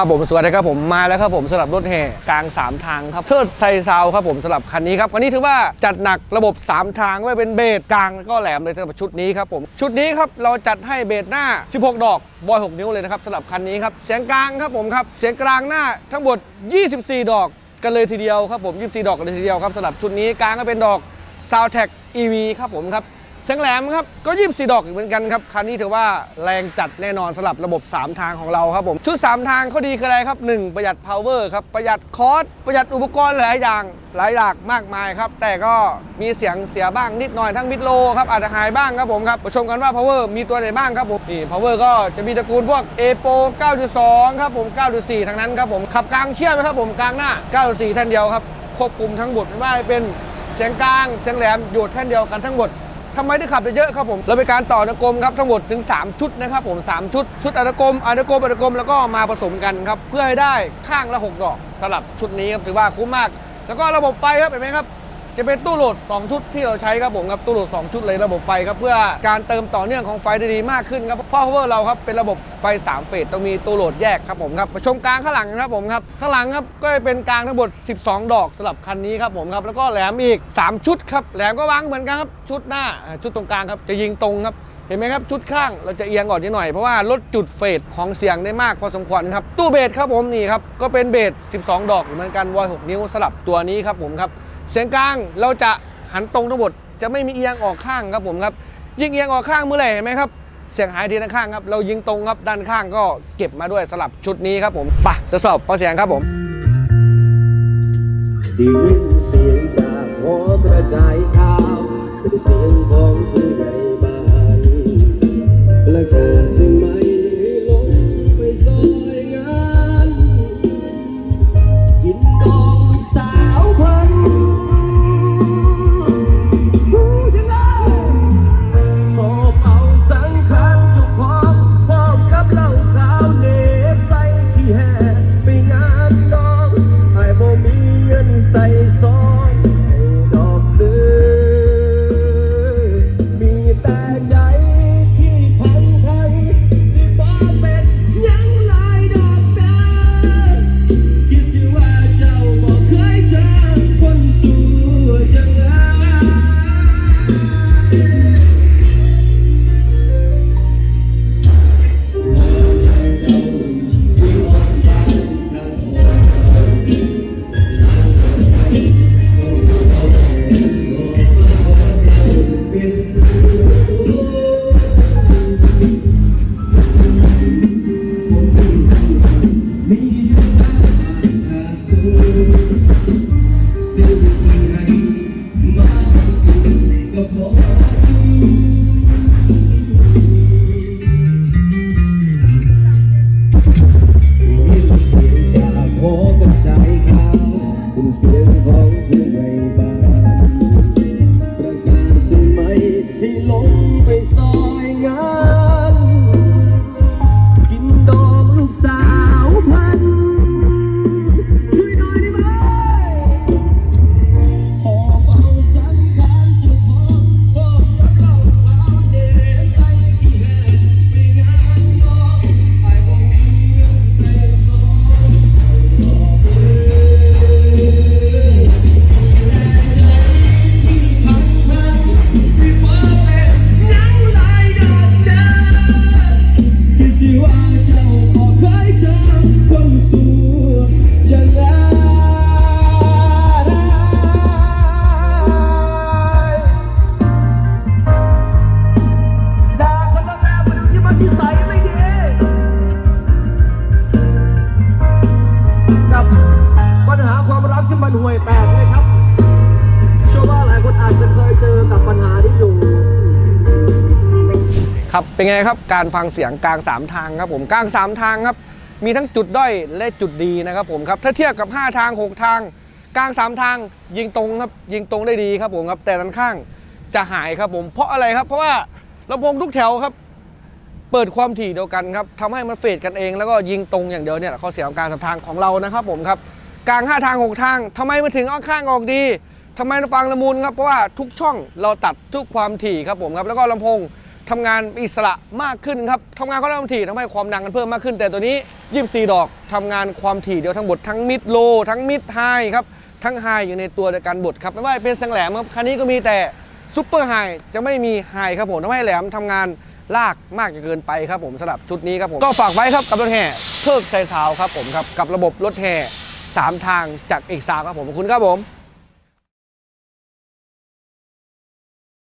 ครับผมสวัสดีครับผมมาแล้วครับผมสำหรับรถแห่กลาง 3 ทางครับเทิดไซซาวครับผมสำหรับคันนี้ครับคันนี้ถือว่าจัดหนักระบบ 3 ทางไว้เป็นเบสกลางแล้วก็แหลมเลยสำหรับชุดนี้ครับผมชุดนี้ครับเราจัดให้เบสหน้า 16 ดอกบอย6นิ้วเลยนะครับสำหรับคันนี้ครับเสียงกลางครับผมครับเสียงกลางหน้าทั้งหมด 24 ดอกกันเลยทีเดียวครับผม24 ดอกกันเลยทีเดียวครับสำหรับชุดนี้กลางก็เป็นดอก s o u n d t a c EV ครับผมครับ เสียงแหลมครับก็ยี่สีดอกอีกเหมือนกันครับคันนี้ถือว่าแรงจัดแน่นอนสำหรับระบบ 3 ทางของเราครับผม ชุด 3 ทางเขาดีคืออะไรครับ 1 ประหยัด power ครับ ประหยัดคอสประหยัดอุปกรณ์หลายอย่างหลายอย่างมากมายครับ แต่ก็มีเสียงเสียบ้างนิดหน่อยทั้งมิดโลครับอาจจะหายบ้างครับผมครับมาชมกันว่า power มีตัวไหนบ้างครับผมนี่ power ก็จะมีตระกูลพวก a p o 9.2 ครับผม 9.4 ทั้งนั้นครับผมขับกลางเชี่ยวไหมครับผมกลางหน้า 9.4แท่นเดียวครับควบคุมทั้งหมดไม่ว่าจะเป็นเสียงกลางเสียงแหลมอยู่แท่นเดียวกันทั้งหมด ทำไมถึงขับได้เยอะครับผมเราเป็นการต่ออนกรมครับทั้งหมดถึง 3 ชุดนะครับผม 3 ชุด ชุดอนกรมอนกรมอนกรมแล้วก็มาผสมกันครับเพื่อให้ได้ข้างละ 6 ดอกสำหรับชุดนี้ครับถือว่าคุ้มมาก แล้วก็ระบบไฟครับเห็นไหมครับ จะเป็นตู้โหลด 2 ชุดที่เราใช้ครับผมครับตู้โหลด 2 ชุดเลยระบบไฟครับเพื่อการเติมต่อเนื่องของไฟได้ดีมากขึ้นครับเพราะ power เราครับเป็นระบบไฟ 3 เฟสต้องมีตู้โหลดแยกครับผมครับมาชมกลางข้างหลังครับผมครับข้างหลังครับก็จะเป็นกลางทั้งหมด 12 ดอกสำหรับคันนี้ครับผมครับแล้วก็แหลมอีก 3 ชุดครับแหลมก็วางเหมือนกันครับชุดหน้าอ่าชุดตรงกลางครับจะยิงตรงครับเห็นไหมครับ ชุดข้างเราจะเอียงก่อนนิดหน่อย เพราะว่าลดจุดเฟดของเสียงได้มากพอสมควรครับ ตู้เบสครับผมนี่ครับ ก็เป็นเบส 12 ดอกเหมือนกันวอย 6 นิ้วสลับตัวนี้ครับผมครับ เสียงกลางเราจะหันตรงทั้งหมดจะไม่มีเอียงออกข้างครับผมครับยิงเอียงออกข้างเมื่อไหร่เห็นไหมครับเสียงหายทีด้านข้างครับเรายิงตรงครับด้านข้างก็เก็บมาด้วยสลับชุดนี้ครับผมไปทดสอบฟังเสียงครับผมได้ยินเสียงจากหอกระจายข่าวเป็นเสียงของผู้ใหญ่บ้านประกาศสิ่ง ให้ลงไปซอยงา วยแตกเลยครับเชื่อว่าหลายคนอาจจะเคยเจอกับปัญหานี้อยู่ ครับเป็นไงครับการฟังเสียงกลาง 3 ทางครับผมกลาง 3 ทางครับ มีทั้งจุดด้อยและจุดดีนะครับผมครับถ้าเทียบกับ 5 ทาง 6 ทาง กลาง 3 ทางยิงตรงครับยิงตรงได้ดีครับผมครับ แต่ด้านข้างจะหายครับผม เพราะอะไรครับ เพราะว่าลำโพงทุกแถวครับ เปิดความถี่เดียวกันครับทำให้มันเฟดกันเองแล้วก็ยิงตรงอย่างเดียวเนี่ยข้อเสียของการสามทางของเรานะครับผมครับ กลาง 5 ทาง 6 ทางทำไมมันถึงเอาข้างออกดีทำไมฟังละมุนครับ เพราะว่าทุกช่องเราตัดทุกความถี่ครับผมครับ แล้วก็ลำโพงทำงานอิสระมากขึ้นครับทำงานเขาเริ่มถี่ทำให้ความดังกันเพิ่มมากขึ้น แต่ตัวนี้ 24 ดอกทำงานความถี่เดียวทั้งหมดทั้งมิดโลทั้งมิดไฮครับทั้งไฮอยู่ในตัวเดียวกันบดครับไม่ว่าเป็นแสงแหลมครับคันนี้ก็มีแต่ซุปเปอร์ไฮจะไม่มีไฮครับผมทำให้แหลมทำงานลากมากจนเกินไปครับผมสำหรับชุดนี้ครับผมก็ฝากไว้ครับกับรถแห่เพิกไซซาวครับผมครับกับระบบรถแห่ สามทางจากเอกซาวครับผมขอบคุณครับผม